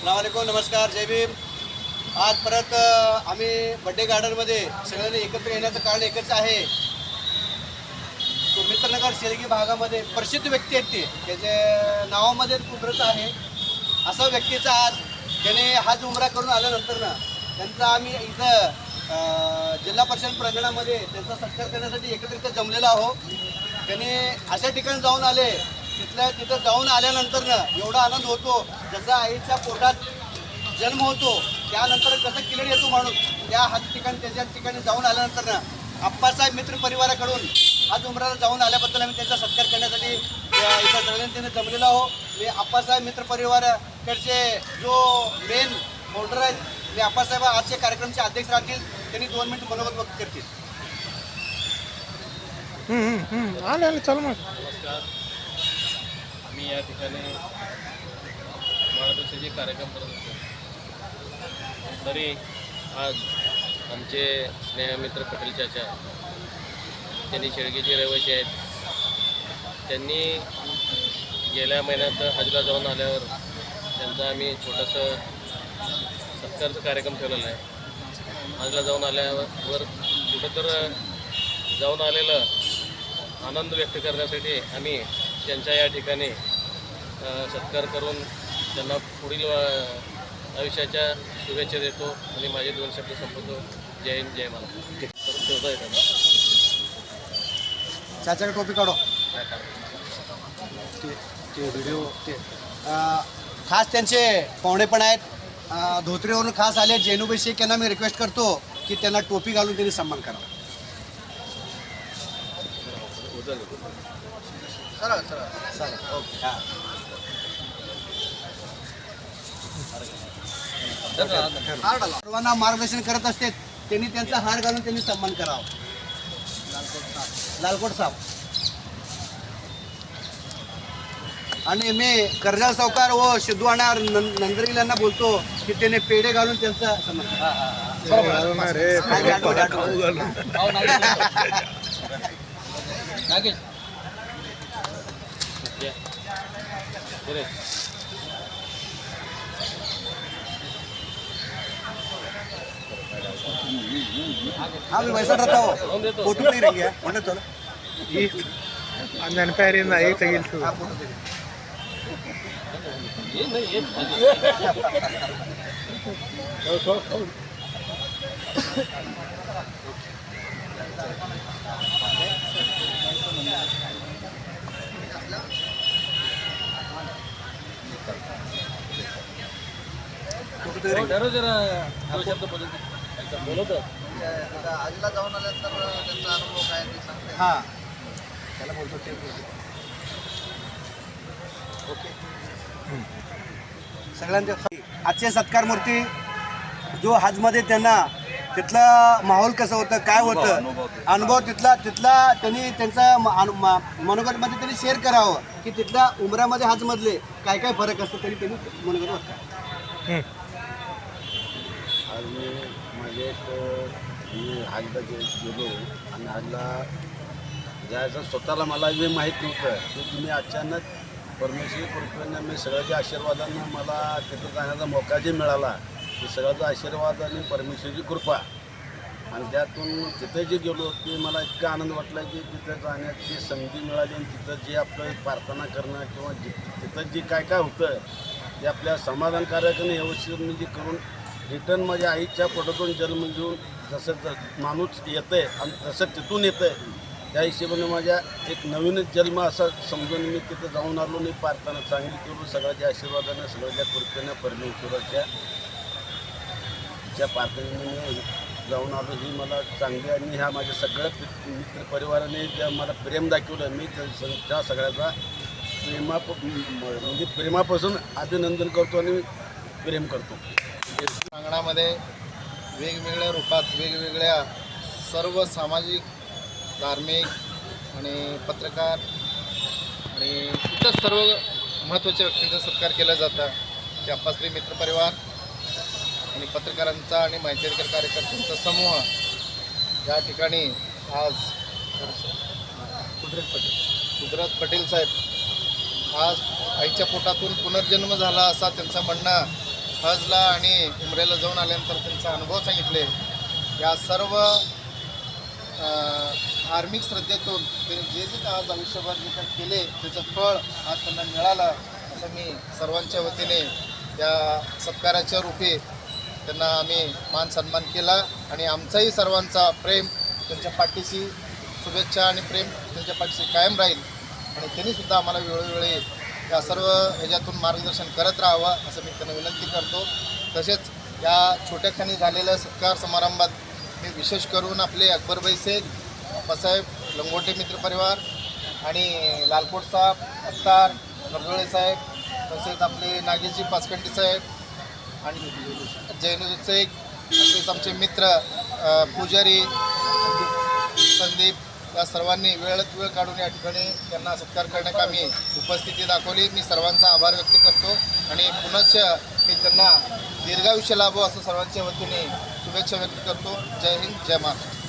सलामकुम नमस्कार जय भीम. आज परत आम्ही बड्डे गार्डनमध्ये सगळ्यांनी एकत्र येण्याचं कारण एकच आहे. मित्रनगर शेलगी भागामध्ये प्रसिद्ध व्यक्ती आहेत ते. त्याच्या नावामध्ये कुदरत आहे. असा व्यक्तीचा आज त्याने हाच उमरा करून आल्यानंतर ना त्यांचा आम्ही इथं जिल्हा परिषद प्रांगणामध्ये त्यांचा सत्कार करण्यासाठी एकत्रित जमलेलो आहो त्याने अशा ठिकाणी जाऊन आले. तिथल्या तिथं जाऊन आल्यानंतर ना एवढा आनंद होतो. जसा आईच्या पोटात जन्म होतो त्यानंतर कसं किलड येतो माणूस त्या हात ठिकाणी त्याच्या ठिकाणी जाऊन आल्यानंतर ना आप्पासाहेब मित्र परिवाराकडून आज उमराला जाऊन आल्याबद्दल आम्ही त्यांचा सत्कार करण्यासाठी इथं सगळ्यांनी त्यांनी जमलेलो आहो मी आप्पासाहेब मित्र परिवाराकडचे जो मेन होल्डर आहेत मी आप्पासाहेब आजच्या कार्यक्रमाचे अध्यक्ष राहतील. त्यांनी दोन मिनिट मनोगत व्यक्त करतील. आले आले चल मग. नमस्कार. आम्ही या ठिकाणी वाढदिवसाचे कार्यक्रम करत होतो. तरी आज आमचे स्नेहमित्र पटेल चाचा त्यांनी शेळगेचे रहिवासी आहेत. त्यांनी गेल्या महिन्यात हजला जाऊन आल्यावर त्यांचा आम्ही छोटंसं सत्कारचा कार्यक्रम ठेवलेला आहे. हजला जाऊन आल्यावर कुठं तर जाऊन आलेलं आनंद व्यक्त करण्यासाठी आम्ही त्यांच्या या ठिकाणी सत्कार करून त्यांना पुढील आयुष्याच्या शुभेच्छा देतो आणि माझे दोन शब्द संपवतो. जय हिंद जय महाराष्ट्र. ठेवता ना? चाचाकडे टोपी काढो? ते ते व्हिडिओ ते. खास त्यांचे पाहुणे पण आहेत. धोत्रीवरून खास आले जेनुबाई शेख यांना मी रिक्वेस्ट करतो की त्यांना टोपी घालून त्यांनी सन्मान करावा. सरळ सरळ. सरळ ओके. हां. सर्वांना मार्गदर्शन करत असते. त्यांनी त्यांचा हार घालून त्यांनी सन्मान करावा. लालकोट साहेब. आणि मी कर्जाल सावकार व सिद्धू आणि नंदरील यांना बोलतो की त्याने पेढे घालून त्यांचा सन्मान ಆಮೇಲೆ ಮೈಸೂರು ಬರ್ತಾವು ಫೋಟೋ ತೆಗಿರಂಗೆ ಒಂದೇ ತೋಲ. ಈ ನೆನಪಾರಿಂದ ಹೇಗೆ ಜರ ಶಬ್ದ ಬದಲಿದೆ आजीला जाऊन आल्यानंतर त्यांचा अनुभव काय ते सांगते. हा. त्याला बोलतो ते. ओके. सगळ्यांच्या आजचे सत्कार मूर्ती जो हजमध्ये त्यांना तिथला माहोल कसं होतं काय होतं अनुभव तिथला. तिथला त्यांनी त्यांचा मनोगतमध्ये त्यांनी शेअर करावं की तिथल्या उमरामध्ये हजमधले काय काय फरक असतो तरी त्यांनी मनोगत वाटतं आज मी एक मी हाजला जे गेलो आणि हाजला जायचं स्वतःला मला जे माहीत नव्हतं की तुम्ही अचानक परमेश्वरी कृपेनं मी सगळ्याच्या आशीर्वादानं मला तिथं जाण्याचा मोका जे मिळाला ते सगळ्याचा आशीर्वाद आणि परमेश्वरची कृपा. आणि त्यातून तिथं जे गेलो ते मला इतका आनंद वाटला की तिथं जाण्याची संधी मिळाली आणि तिथं जे आपलं प्रार्थना करणं किंवा जि तिथं जे काय काय होतं ते आपल्या समाधानकारक आणि व्यवस्थित म्हणजे करून रिटर्न माझ्या आईच्या पोटातून जन्म घेऊन जसं माणूस येतं आहे आणि तसं तिथून येतं आहे त्या हिशोबाने माझ्या एक नवीनच जन्म असा समजून मी तिथं जाऊन आलो मी प्रार्थना चांगली करून सगळ्याच्या आशीर्वादानं सगळ्याच्या कृपेनं परमेश्वराच्या ज्या प्रार्थनेने मी जाऊन आलो. ही मला चांगली आणि ह्या माझ्या सगळ्या मित्र परिवाराने ज्या मला प्रेम दाखवलं मी त्या स- त्या सगळ्याचा प्रेमा म्हणजे प्रेमापासून अभिनंदन करतो आणि प्रेम करतो. अंगणामध्ये वेगवेगळ्या रूपात वेगवेगळ्या सर्व सामाजिक धार्मिक आणि पत्रकार आणि इतर सर्व महत्त्वाच्या व्यक्तींचा सत्कार केला जातं. ते अप्पाश्री मित्रपरिवार आणि पत्रकारांचा आणि माहिती अधिकार कार्यकर्त्यांचा समूह. या ठिकाणी आज कुदरत पटेल. कुदरत पटेल साहेब आज आईच्या पोटातून पुनर्जन्म झाला असा त्यांचं म्हणणं हजला आणि उमरेला जाऊन आल्यानंतर त्यांचा अनुभव सांगितले. या सर्व धार्मिक श्रद्धेतून ते जे जे आज आयुष्यभर जे काही केले त्याचं फळ आज त्यांना मिळालं असं मी सर्वांच्या वतीने त्या सत्काराच्या रूपी त्यांना आम्ही मान सन्मान केला आणि आमचाही सर्वांचा प्रेम त्यांच्या पाठीशी शुभेच्छा आणि प्रेम त्यांच्या पाठीशी कायम राहील. आणि त्यांनीसुद्धा आम्हाला वेळोवेळी या सर्व ह्याच्यातून मार्गदर्शन करत राहावं असं मी त्यांना विनंती करतो. तसेच या छोट्याखानी झालेल्या सत्कार समारंभात मी विशेष करून आपले अकबरबाई शेख अप्पासाहेब लंगोटे मित्रपरिवार आणि लालकोट साहेब अत्तार नरजोळे साहेब तसेच आपले नागेशजी पाचकंटी साहेब आणि जैनुद्दीन शेख तसेच आमचे मित्र पुजारी संदीप या सर्वांनी वेळात वेळ काढून या ठिकाणी त्यांना सत्कार करण्याकामी उपस्थिती दाखवली. मी सर्वांचा आभार व्यक्त करतो आणि पुनश्च मी त्यांना दीर्घायुष्य लाभो असं सर्वांच्या वतीने शुभेच्छा व्यक्त करतो. जय हिंद जय महाराष्ट्र.